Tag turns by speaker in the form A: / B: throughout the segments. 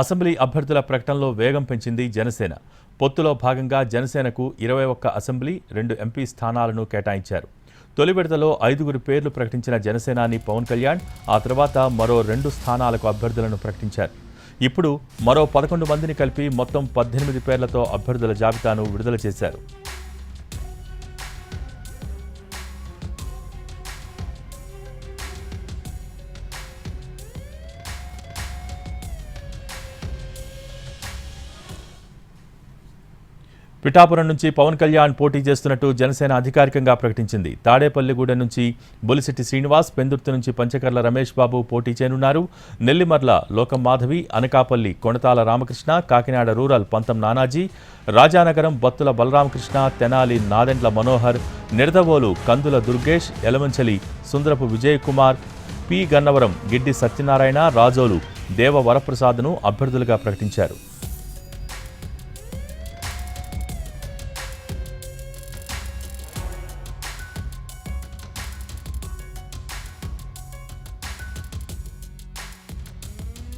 A: Assembly అభ్యర్థుల ప్రకటనలో వేగం పెంచింది జనసేన. పొత్తులో భాగంగా జనసేనకు ఇరవై ఒక్క అసెంబ్లీ రెండు ఎంపీ స్థానాలను కేటాయించారు. తొలి విడతలో ఐదుగురు పేర్లు ప్రకటించిన జనసేనాని పవన్ కళ్యాణ్ ఆ తర్వాత మరో రెండు స్థానాలకు అభ్యర్థులను ప్రకటించారు. ఇప్పుడు మరో పదకొండు మందిని కలిపి మొత్తం పద్దెనిమిది పేర్లతో అభ్యర్థుల జాబితాను విడుదల చేశారు. పిఠాపురం నుంచి పవన్ కళ్యాణ్ పోటీ చేస్తున్నట్టు జనసేన అధికారికంగా ప్రకటించింది. తాడేపల్లిగూడెం నుంచి బొలిశెట్టి శ్రీనివాస్ పెందుర్తి నుంచి పంచకర్ల రమేష్ బాబు పోటీ చేయనున్నారు. నెల్లిమర్ల లోకం మాధవి అనకాపల్లి కొణతాల రామకృష్ణ కాకినాడ రూరల్ పంతం నానాజీ రాజానగరం బత్తుల బలరామకృష్ణ తెనాలి నాదెండ్ల మనోహర్ నిడదవోలు కందుల దుర్గేష్ ఎలమంచలి సుందరపు విజయ్ కుమార్ పి గన్నవరం గిడ్డి సత్యనారాయణ రాజోలు దేవ వరప్రసాద్ను అభ్యర్థులుగా ప్రకటించారు.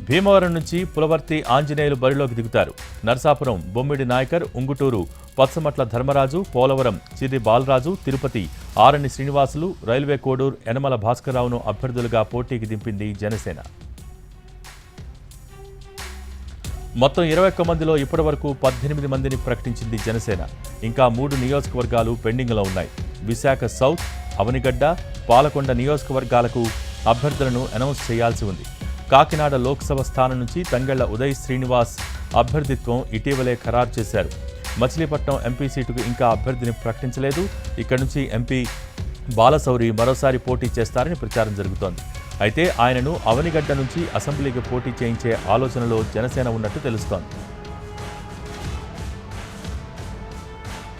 A: భీమవరం నుంచి పులవర్తి ఆంజనేయులు బరిలోకి దిగుతారు. నరసాపురం బొమ్మిడి నాయకర్ ఉంగుటూరు పచ్చమట్ల ధర్మరాజు పోలవరం చిరి బాలరాజు తిరుపతి ఆరణి శ్రీనివాసులు రైల్వే కోడూరు యనమల భాస్కర్రావును అభ్యర్థులుగా పోటీకి దింపింది జనసేన. మొత్తం ఇరవై ఒక్క మందిలో ఇప్పటివరకు పద్దెనిమిది మందిని ప్రకటించింది జనసేన. ఇంకా మూడు నియోజకవర్గాలు పెండింగ్లో ఉన్నాయి. విశాఖ సౌత్ అవనిగడ్డ పాలకొండ నియోజకవర్గాలకు అభ్యర్థులను అనౌన్స్ చేయాల్సి ఉంది. కాకినాడ లోక్సభ స్థానం నుంచి తంగళ్ళ ఉదయ్ శ్రీనివాస్ అభ్యర్థిత్వం ఇటీవలే ఖరారు చేశారు. మచిలీపట్నం ఎంపీ సీటుకు ఇంకా అభ్యర్థిని ప్రకటించలేదు. ఇక్కడి నుంచి ఎంపీ బాలశౌరి మరోసారి పోటీ చేస్తారని ప్రచారం జరుగుతోంది. అయితే ఆయనను అవనిగడ్డ నుంచి అసెంబ్లీకి పోటీ చేయించే ఆలోచనలో జనసేన ఉన్నట్టు తెలుస్తోంది.